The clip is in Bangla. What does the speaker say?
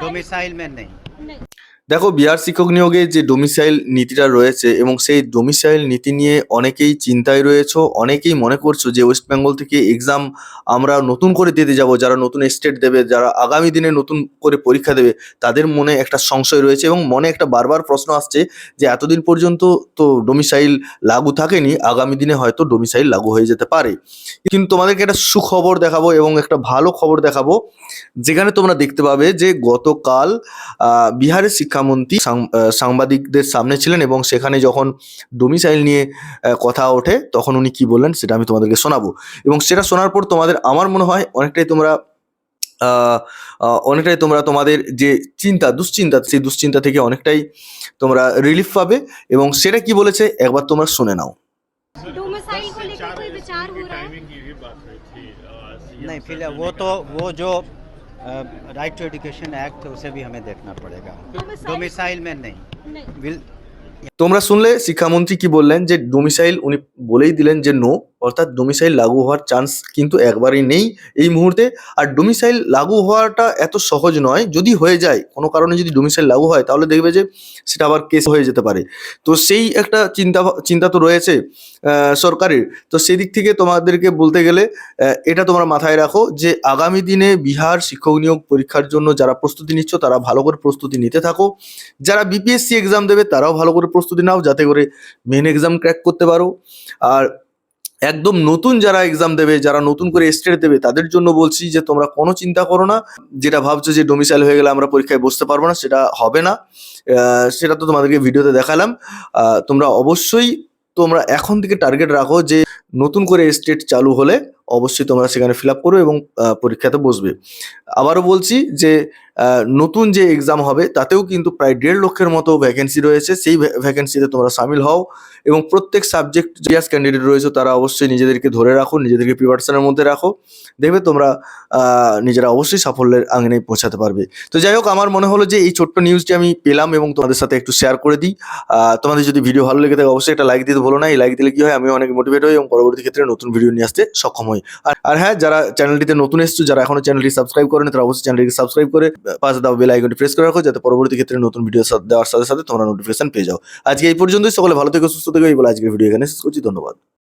डोमिसाइल में नहीं। দেখো, বিহার শিক্ষক নিয়োগে যে ডোমিসাইল নীতিটা রয়েছে এবং সেই ডোমিসাইল নীতি নিয়ে অনেকেই চিন্তায় রয়েছে, অনেকেই মনে করছ যে ওয়েস্ট বেঙ্গল থেকে এক্সাম আমরা নতুন করে দিতে যাব, যারা নতুন স্টেট দেবে, যারা আগামী দিনে নতুন করে পরীক্ষা দেবে, তাদের মনে একটা সংশয় রয়েছে এবং মনে একটা বারবার প্রশ্ন আসছে যে এতদিন পর্যন্ত তো ডোমিসাইল লাগু থাকেনি, আগামী দিনে হয়তো ডোমিসাইল লাগু হয়ে যেতে পারে। কিন্তু তোমাদেরকে একটা সুখবর দেখাবো এবং একটা ভালো খবর দেখাবো, যেখানে তোমরা দেখতে পাবে যে গতকাল বিহারের শিক্ষামন্ত্রী সাং- আহ, সাংবাদিকদের সামনে ছিলেন এবং সেখানে যখন ডোমিসাইল নিয়ে আহ, কথা ওঠে তখন উনি কি বললেন সেটা আমি তোমাদেরকে শোনাবো এবং সেটা শোনার পর তোমাদের আমার মনে হয় অনেকটাই তোমরা আহ, আহ, অনেকটাই তোমরা তোমাদের যে চিন্তা দুশ্চিন্তা সেই দুশ্চিন্তা থেকে অনেকটাই তোমরা রিলিফ পাবে এবং সেটা কি বলেছে একবার তোমরা শুনে নাও डोमिसाइल को लेकर कोई विचार हो रहा है टाइमिंग की भी बात हुई थी अ, CM नहीं से फिलहाल वो तो वो जो राइट टू एजुकेशन एक्ट उसे भी हमें देखना पड़ेगा डोमिसाइल डोमिसाइल में नहीं नहीं विल তোমরা শুনলে শিক্ষামন্ত্রী কি বললেন যে ডোমিসাইল উনি বলেই দিলেন যে নো অর্থাৎ ডোমিসাইল লাগু হওয়ার চান্স কিন্তু একবারই নেই এই মুহূর্তে। আর ডোমিসাইল লাগু হওয়াটা এত সহজ নয়, যদি হয়ে যায়, কোনো কারণে যদি ডোমিসাইল লাগু হয়, তাহলে দেখবে যে সেটা আবার কেস হয়ে যেতে পারে। তো সেই একটা চিন্তা চিন্তা তো রয়েছে সরকারের। তো সেদিক থেকে তোমাদেরকে বলতে গেলে এটা তোমরা মাথায় রাখো যে আগামী দিনে বিহার শিক্ষক নিয়োগ পরীক্ষার জন্য যারা প্রস্তুতি নিচ্ছ, তারা ভালো করে প্রস্তুতি নিতে থাকো। যারা বিপিএসসি এক্সাম দেবে, তারাও ভালো করে প্রস্তুতি নাও, যাতে করে মেন এক্সাম ক্র্যাক করতে পারো। আর একদম নতুন যারা এক্সাম দেবে, যারা নতুন করে স্টেট দেবে, তাদের জন্য বলছি যে, তোমরা কোনো চিন্তা করো না। যেটা ভাবছ যে ডোমিসাইল হয়ে গেলে আমরা পরীক্ষায় বসতে পারব না, সেটা হবে না। সেটা তো তোমাদেরকে ভিডিওতে দেখালাম। তোমরা অবশ্যই, তোমরা এখন থেকে টার্গেট রাখো যে, নতুন করে স্টেট চালু হলে অবশ্যই তোমরা সেখানে ফিল আপ করো এবং পরীক্ষাতে বসবে। আবারও বলছি যে নতুন যে এক্সাম হবে, তাতেও কিন্তু প্রায় দেড় লক্ষের মতো ভ্যাকেন্সি রয়েছে। সেই ভ্যাকেন্সিতে তোমরা সামিল হও এবং প্রত্যেক সাবজেক্ট জিয়াস ক্যান্ডিডেট রয়েছে, তারা অবশ্যই নিজেদেরকে ধরে রাখো, নিজেদেরকে প্রিপারেশনের মধ্যে রাখো। দেখবে তোমরা নিজেরা অবশ্যই সাফল্যের আঙিনায় পৌঁছাতে পারবে। তো যাই হোক, আমার মনে হলো যে এই ছোট্ট নিউজটি আমি পেলাম এবং তোমাদের সাথে একটু শেয়ার করে দিই। তোমাদের যদি ভিডিও ভালো লেগে থাকে, অবশ্যই একটা লাইক দিতে ভুলো না। এই লাইক দিলে কি হয় আমি অনেক মোটিভেট হই এবং পরবর্তী ক্ষেত্রে নতুন ভিডিও নিয়ে আসতে সক্ষম হই। আর আর হ্যাঁ যারা চ্যানেলটিতে নতুন এসছো, যারা এখনও চ্যানেলটি সাবস্ক্রাইব করেনি, তারা অবশ্যই চ্যানেলটিকে সাবস্ক্রাইব করে পাশে দাও বেল আইকনটি প্রেস করে রাখো, যাতে পরবর্তী ক্ষেত্রে নতুন ভিডিও দেওয়ার সাথে সাথে তোমরা নোটিফিকেশন পেয়ে যাও। আজকে এই পর্যন্তই, সকলে ভালো থেকে, সুস্থ থেকে, এই বলে আজকের ভিডিও এখানে শেষ করছি, ধন্যবাদ।